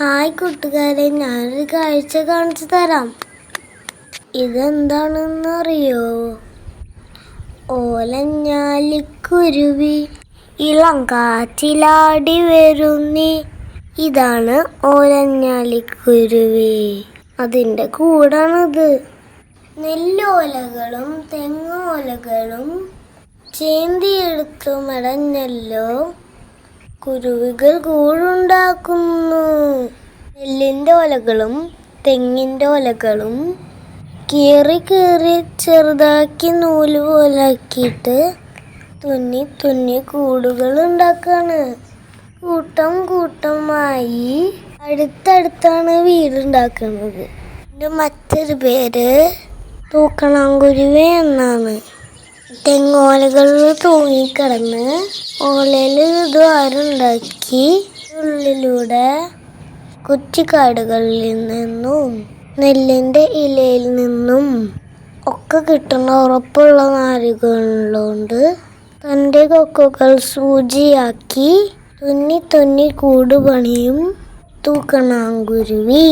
Hi കൂട്ടുകാരെ ഞാനൊരു കാഴ്ച കാണിച്ചു തരാം. ഇതെന്താണെന്ന് അറിയോ ഓലഞ്ഞാലിക്കുരുവി ഇളം കാറ്റിലാടി വരുന്നി. ഇതാണ് ഓലഞ്ഞാലിക്കുരുവി. അതിന്റെ കൂടാണിത്. നെല്ലോലകളും തെങ്ങോലകളും ചേന്തിയെടുത്തു മെടഞ്ഞല്ലോ കുരുവികൾ കൂടുണ്ടാക്കുന്നു നെല്ലിന്റെ ഒലകളും തെങ്ങിന്റെ ഒലകളും കീറി കീറി ചെറുതാക്കി നൂൽ പോലാക്കിയിട്ട് തുന്നി തുന്നി കൂടുകൾ ഉണ്ടാക്കാണ്. കൂട്ടം കൂട്ടമായി അടുത്തടുത്താണ് വീടുണ്ടാക്കുന്നത്. എന്റെ മറ്റൊരു പേര് തൂക്കണാങ്കുരുവി എന്നാണ്. തെങ്ങോലകളിൽ തൂങ്ങിക്കിടന്ന് ഓലയിൽ ദ്വാരുണ്ടാക്കി ഉള്ളിലൂടെ കുറ്റിക്കാടുകളിൽ നിന്നും നെല്ലിന്റെ ഇലയിൽ നിന്നും ഒക്കെ കിട്ടുന്ന ഉറപ്പുള്ള നാരുകളുണ്ട് തന്റെ കൊക്കുകൾ സൂചിയാക്കി തുന്നി തുന്നി കൂടുപണിയും തൂക്കണാങ്കുരുവി